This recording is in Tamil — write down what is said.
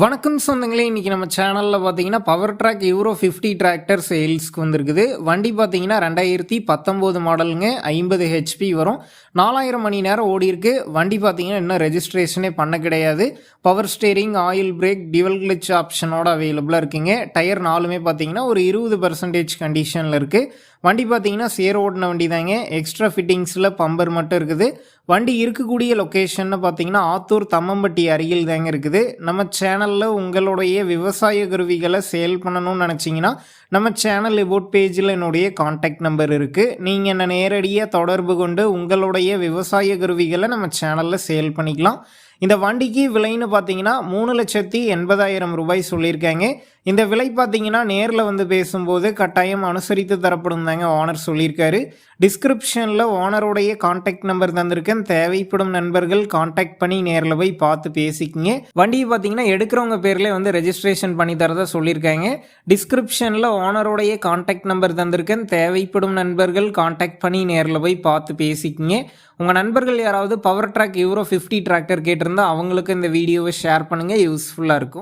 வணக்கம் சொந்தங்களே இன்றைக்கி நம்ம சேனலில் பார்த்தீங்கன்னா Powertrac Euro fifty tractor சேல்ஸ்க்கு வந்திருக்குது. வண்டி பார்த்தீங்கன்னா ரெண்டாயிரத்தி பத்தொம்போது மாடலுங்க ஐம்பது ஹெச்பி வரும். நாலாயிரம் மணி நேரம் ஓடிருக்கு வண்டி பார்த்தீங்கன்னா இன்னும் ரெஜிஸ்ட்ரேஷனே பண்ண கிடையாது. Power steering oil brake dual clutch ஆப்ஷனோட அவைலபிளாக இருக்குங்க. டயர் நாலுமே பார்த்தீங்கன்னா ஒரு இருபது பர்சன்டேஜ் கண்டிஷனில் இருக்குது வண்டி பார்த்தீங்கன்னா சேர் ஓடின வண்டி தாங்க. எக்ஸ்ட்ரா ஃபிட்டிங்ஸில் பம்பர் மட்டும் இருக்குது. வண்டி இருக்கக்கூடிய லொக்கேஷன்னு பார்த்தீங்கன்னா ஆத்தூர் தம்மம்பட்டி அருகில் தாங்க இருக்குது. நம்ம சேனல் சேனலில் உங்களுடைய விவசாய கருவிகளை சேல் பண்ணணும்னு நினச்சிங்கன்னா நம்ம சேனல் எபோட் பேஜில் என்னுடைய காண்டாக்ட் நம்பர் இருக்குது நீங்கள் என்ன நேரடியாக தொடர்பு கொண்டு உங்களுடைய விவசாய கருவிகளை நம்ம சேனலில் சேல் பண்ணிக்கலாம். இந்த வண்டிக்கு விலைன்னு பார்த்தீங்கன்னா மூணு லட்சத்தி எண்பதாயிரம் ரூபாய் சொல்லியிருக்காங்க. இந்த விலை பார்த்தீங்கன்னா நேரில் வந்து பேசும்போது கட்டாயம் அனுசரித்து தரப்படும் தாங்க ஓனர் சொல்லியிருக்காரு. டிஸ்கிரிப்ஷனில் ஓனருடைய கான்டாக்ட் நம்பர் தந்திருக்கேன். தேவைப்படும் நண்பர்கள் காண்டாக்ட் பண்ணி நேரில் போய் பார்த்து பேசிக்கிங்க. வண்டியை பார்த்தீங்கன்னா எடுக்கிறவங்க பேர்லேயே வந்து ரெஜிஸ்ட்ரேஷன் பண்ணி தரதா சொல்லியிருக்காங்க. டிஸ்கிரிப்ஷனில் ஓனருடைய காண்டாக்ட் நம்பர் தந்திருக்கேன். தேவைப்படும் நண்பர்கள் கான்டாக்ட் பண்ணி நேரில் போய் பார்த்து பேசிக்கிங்க. உங்கள் நண்பர்கள் யாராவது Powertrac Euro fifty tractor கேட்டிருந்தா அவங்களுக்கு இந்த வீடியோவை ஷேர் பண்ணுங்கள் யூஸ்ஃபுல்லாக இருக்கும்.